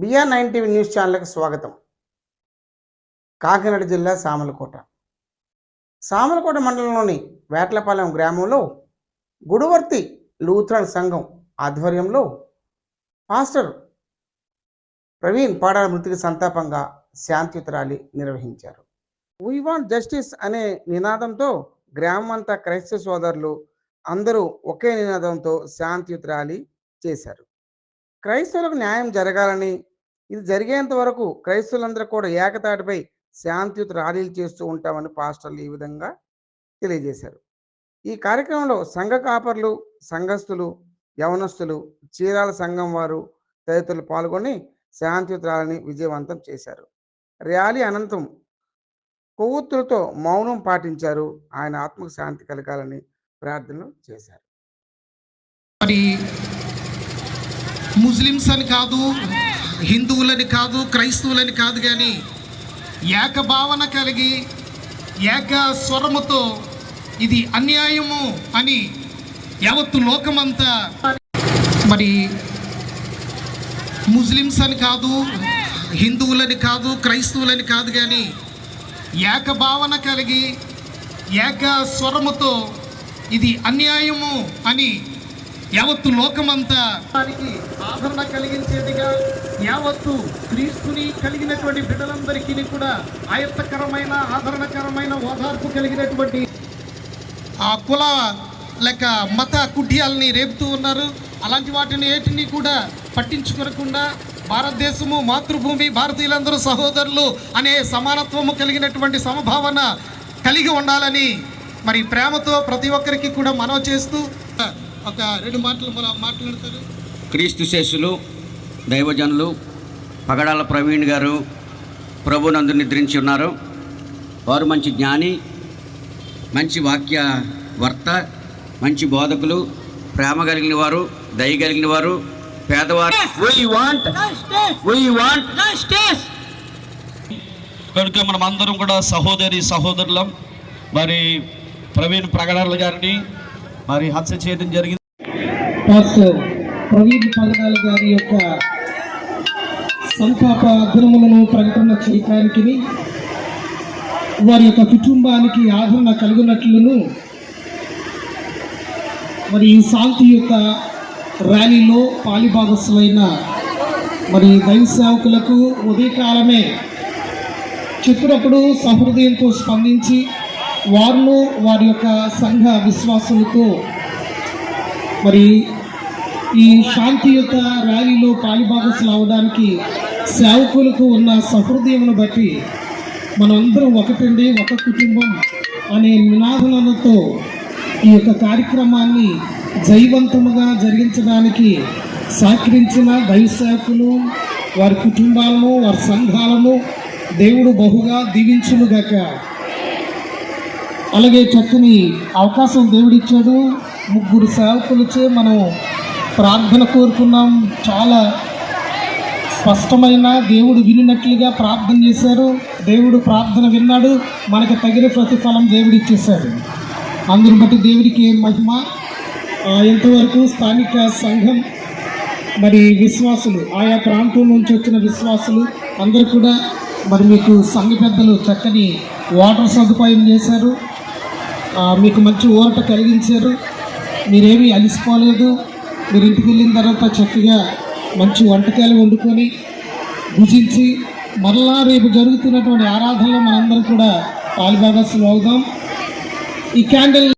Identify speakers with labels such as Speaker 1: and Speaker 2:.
Speaker 1: BR nine TV news ఛానల్కి స్వాగతం. కాకినాడ జిల్లా సామలకోట. సామలకోట మండలంలోని వేట్లపాలెం గ్రామంలో గుడువర్తి లూథరన్ సంఘం ఆధ్వర్యంలో పాస్టర్ ప్రవీణ్ పాడాల మృతికి సంతాపంగా శాంతియుత ర్యాలీ నిర్వహించారు. వీ వాంట్ జస్టిస్ అనే నినాదంతో గ్రామమంతా క్రైస్తవ సోదరులు అందరూ ఒకే నినాదంతో శాంతియుత ర్యాలీ చేశారు. క్రైస్తవులకు న్యాయం జరగాలని ఇది జరిగేంత వరకు క్రైస్తవులందరూ కూడా ఏకతాటిపై శాంతియుత ర్యాలీలు చేస్తూ ఉంటామని పాస్టర్లు ఈ విధంగా తెలియజేశారు. ఈ కార్యక్రమంలో సంఘ కాపర్లు సంఘస్థులు యవనస్తులు చీరాల సంఘం వారు తదితరులు పాల్గొని శాంతియుత ర్యాలీని విజయవంతం చేశారు. ర్యాలీ అనంతరం కొవ్వొత్తులతో మౌనం పాటించారు. ఆయన ఆత్మకు శాంతి కలగాలని ప్రార్థనలు చేశారు.
Speaker 2: మరి ముస్లిమ్స్ అని కాదు హిందువులని కాదు క్రైస్తవులని కాదు కానీ ఏకభావన కలిగి ఏక స్వరముతో ఇది అన్యాయము అని యావత్తు లోకమంతా మరి ముస్లిమ్స్ అని కాదు హిందువులని కాదు క్రైస్తవులని కాదు కానీ ఏకభావన కలిగి ఏక స్వరముతో ఇది అన్యాయము అని యావత్తు లోకమంతా దానికి ఆదరణ కలిగించేదిగా యావత్తు క్రీస్తుని కలిగినటువంటి బిడ్డలందరికీ కూడా ఆయత్తకరమైన ఆదరణకరమైన ఓదార్పు కలిగినటువంటి ఆ కుల లేక మత కుడ్యాలని రేపుతూ ఉన్నారు. అలాంటి వాటిని ఏటిని కూడా పట్టించుకోకుండా భారతదేశము మాతృభూమి భారతీయులందరూ సహోదరులు అనే సమానత్వము కలిగినటువంటి సమభావన కలిగి ఉండాలని మరి ప్రేమతో ప్రతి ఒక్కరికి కూడా మనవి చేస్తూ ఒక రెండు మాటలు మనం మాట్లాడతారు.
Speaker 3: క్రీస్తు శేషులు దైవజనులు పగడాల ప్రవీణ్ గారు ప్రభునందు నిద్రించి ఉన్నారు. వారు మంచి జ్ఞాని మంచి వాక్య వర్త మంచి బోధకులు ప్రేమ కలిగిన వారు దయ కలిగిన వారు పేదవారు.
Speaker 2: కనుక మనం అందరం కూడా సహోదరి సహోదరులం మరి ప్రవీణ్ ప్రగడాల గారిని మరి హత్య చేయడం జరిగింది.
Speaker 4: ప్రవీణ్ పగడాల గారి యొక్క సంతాప దినములను ప్రకటన చేయటానికి వారి యొక్క కుటుంబానికి ఆదరణ కలిగినట్లును మరి ఈ శాంతియుత ర్యాలీలో పాలిభాగస్సులైన మరి దైవ సేవకులకు ఉదయకాలమే చెప్పినప్పుడు సహృదయంతో స్పందించి వారును వారి యొక్క సంఘ విశ్వాసులతో మరి ఈ శాంతియుత ర్యాలీలో పాలిభాగస్సులు అవడానికి సేవకులకు ఉన్న సహృదయమును బట్టి మనందరం ఒకటండి ఒక కుటుంబం అనే నినాదనలతో ఈ యొక్క కార్యక్రమాన్ని జయవంతముగా జరిగించడానికి సహకరించిన దైవ సేవకులు వారి కుటుంబాలను వారి సంఘాలను దేవుడు బహుగా దీవించునుగాక. అలాగే చక్కని అవకాశం దేవుడిచ్చాడు. ముగ్గురు సేవకులచే మనం ప్రార్థన కోరుకున్నాం. చాలా స్పష్టమైన దేవుడు వినినట్లుగా ప్రార్థన చేశారు. దేవుడు ప్రార్థన విన్నాడు. మనకి తగిన ప్రతిఫలం దేవుడు ఇచ్చేశాడు అందుని బట్టి దేవుడికి మహిమ. ఆ, ఇంతవరకు స్థానిక సంఘం మరి విశ్వాసులు ఆయా ప్రాంతం నుంచి వచ్చిన విశ్వాసులు అందరూ కూడా మరి మీకు సంఘ పెద్దలు చక్కని వాటర్ సదుపాయం చేశారు. మీకు మంచి ఊరట కలిగించారు. మీరేమీ అలిసిపోలేదు. మీరు ఇంటికి వెళ్ళిన తర్వాత చక్కగా మంచి వంటకాలు వండుకొని భుజించి మరలా రేపు జరుగుతున్నటువంటి ఆరాధనలో మనందరం కూడా పాలుభాగస్సులు అవుదాం. ఈ క్యాండిల్